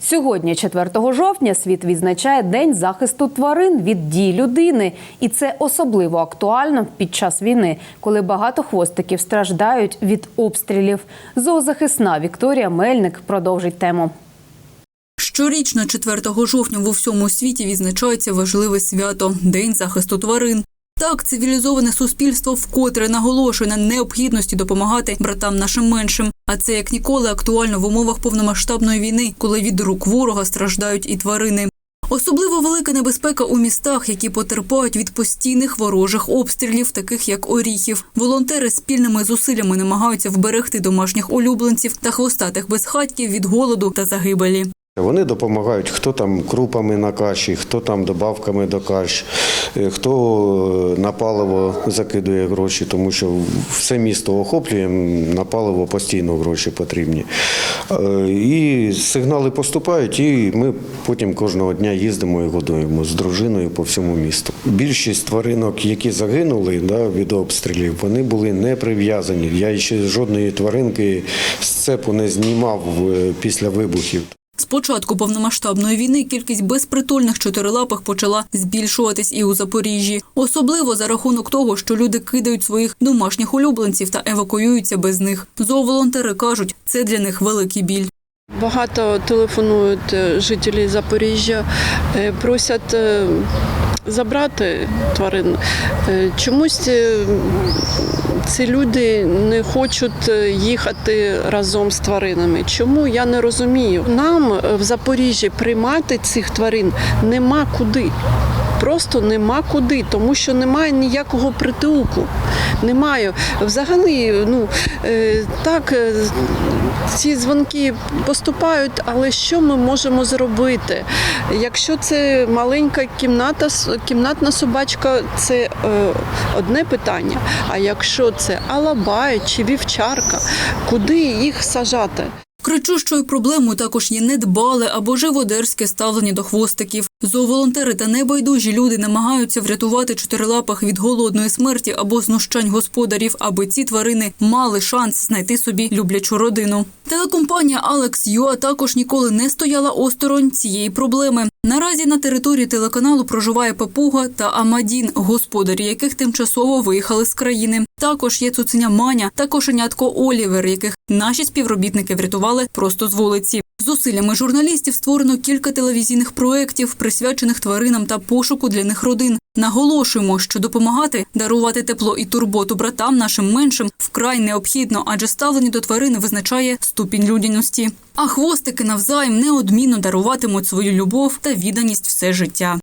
Сьогодні, 4 жовтня, світ відзначає День захисту тварин від дій людини, і це особливо актуально під час війни, коли багато хвостиків страждають від обстрілів. Зоозахисна Вікторія Мельник продовжить тему. Щорічно 4 жовтня в усьому світі відзначається важливе свято День захисту тварин. Так, цивілізоване суспільство вкотре наголошує на необхідності допомагати братам нашим меншим. А це як ніколи актуально в умовах повномасштабної війни, коли від рук ворога страждають і тварини. Особливо велика небезпека у містах, які потерпають від постійних ворожих обстрілів, таких як Оріхів. Волонтери спільними зусиллями намагаються вберегти домашніх улюбленців та хвостатих безхатьків від голоду та загибелі. Вони допомагають, хто там крупами на каші, хто там добавками до каш, е, хто на паливо закидує гроші, тому що все місто охоплює, на паливо постійно гроші потрібні. Е, І сигнали поступають, і ми потім кожного дня їздимо і годуємо з дружиною по всьому місту. Більшість тваринок, які загинули да, від обстрілів, вони були не прив'язані. Я ще жодної тваринки з цепу не знімав е, після вибухів. З початку повномасштабної війни кількість безпритульних чотирилапих почала збільшуватись і у Запоріжжі, особливо за рахунок того, що люди кидають своїх домашніх улюбленців та евакуюються без них. Зооволонтери кажуть, це для них великий біль. Багато телефонують е, жителі Запоріжжя, е, просять е, забрати тварин. Е, Чомусь е, ці люди не хочуть е, їхати разом з тваринами. Чому я не розумію? Нам в Запоріжжі приймати цих тварин нема куди. Просто нема куди, тому що немає ніякого притулку. Немає. Взагалі, ну е, так, е, ці дзвонки поступають, але що ми можемо зробити? Якщо це маленька кімната, кімнатна собачка, це е, одне питання. А якщо це алабай чи вівчарка, куди їх сажати? Кричущою проблемою також є недбале або живодерське ставлення до хвостиків. Зооволонтери та небайдужі люди намагаються врятувати чотирилапах від голодної смерті або знущань господарів, аби ці тварини мали шанс знайти собі люблячу родину. Телекомпанія Алекс Юа також ніколи не стояла осторонь цієї проблеми. Наразі на території телеканалу проживає папуга та Амадін, господарі яких тимчасово виїхали з країни. Також є цуценя Маня та кошенятко Олівер, яких наші співробітники врятували просто з вулиці. Зусиллями журналістів створено кілька телевізійних проєктів, присвячених тваринам та пошуку для них родин. Наголошуємо, що допомагати, дарувати тепло і турботу братам нашим меншим вкрай необхідно, адже ставлення до тварини визначає ступінь людяності. А хвостики навзаєм неодмінно даруватимуть свою любов та відданість все життя.